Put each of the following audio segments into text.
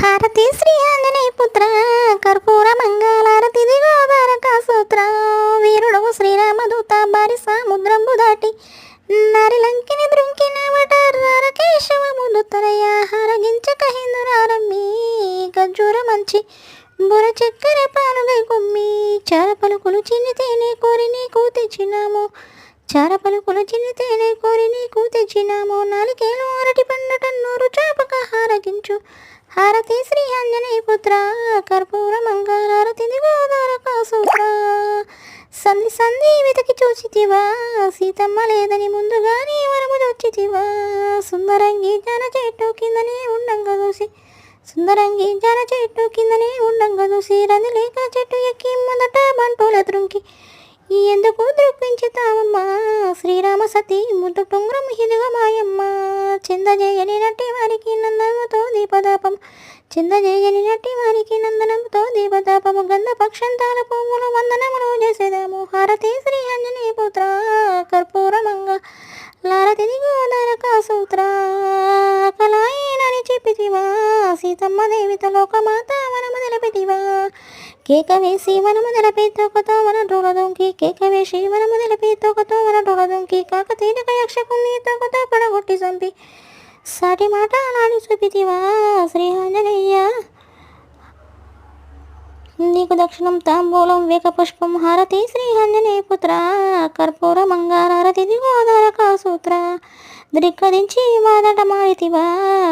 హారతి శ్రీ ఆంజనేయ పుత్ర కర్పూర మంగళారతి దిగోదారక సూత్ర వీరుడు శ్రీరామదూత బారి సముద్రంబు దాటి నరి లంకిని దృంకిన వటార కేశవ ముదుతరయ హరగించక హిందురారమ్మి గజ్జూర మంచి బుర చక్కెర పాలుగై కుమ్మి చార పలుకులు చిన్నితేనే కోరి నీకు తెచ్చినాము చార పలుకులు చిన్నితేనే కోరి నీకు తెచ్చినాము నాలుగేలు అరటి పండట చాపక హారగించు హారతి శ్రీ ఆంజనేయ పుత్ర కర్పూర మంగళారతి దివోదార కాసూత్ర సంధి సంధి వెతకి చూచితివా సీతమ్మ లేదని ముందుగానే వరము చూచితివా సుందరంగి జన చెట్టు కిందనే ఉండంగా చూసి సుందరంగి జన చెట్టు కిందనే ఉండంగా చూసి రంది లేక చెట్టు ఎక్కి మొదట బంటూల త్రుంకి. ఎందుకు ద్రుప్పించుతావమ్మా శ్రీరామ సతీ ముద్దు టొంగరం హిదుగ మాయమ్మ. దీపతాపం దీపదాపం చిందజేయని నట్టి వారికి నందనంతో దీపతాపము గంధ పక్షంతాల పువ్వులు వందనములు చేసేదాము. హారతి శ్రీ ఆంజనేయ పుత్ర కర్పూరమంగ లారతి దిగోదారక సూత్ర కలాయినని చెప్పితివా. సీతమ్మ దేవిత లోకమాత వనము నిలపెతివా. కేక వేసి మనము నిలపి తోకతో వన డోలదొంకి కేక వేసి మనము నిలపి తోకతో వన డోలదొంకి కాక తీరక యక్షకుని తోకతో పడగొట్టి చంపి సాటి మాట అలాని చూపితివా శ్రీ నీకు దక్షిణం తాంబూలం వేక పుష్పం హారతి శ్రీహంజనేయ పుత్ర. కర్పూర మంగారతి గోదారక కాసూత్ర. ద్రిక్కదించి మాదట మాడితివా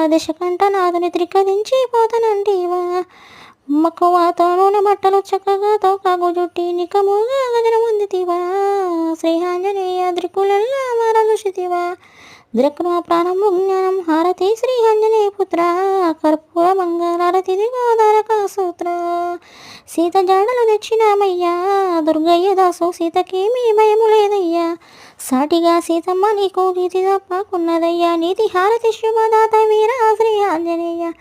దిశకంఠ నాదుని ద్రిక్కదించి పోతనంటివా. మక్కువతో నూనె బట్టలు చక్కగా తోకాగు జుట్టి నికముగా గజన పొందితివా శ్రీహాంజనేయ ఆంజనేయ ద్రికులల్లా మర ప్రాణము జ్ఞానం హారతి శ్రీ ఆంజనేయ పుత్ర కర్పూర మంగళారతి దిగోదారక సూత్ర. సీత జాడలు తెచ్చినామయ్యా దుర్గయ్య దాసు సీతకేమీ భయము లేదయ్యా. సాటిగా సీతమ్మ నీకు నీతి తప్పకున్నదయ్యా నీతి హారతి శుభదాత వీర శ్రీ ఆంజనేయ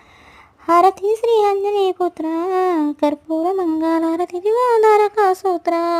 హారతి శ్రీ ఆంజనేయ పుత్ర కర్పూర మంగళారతి దిగోదారక సూత్ర.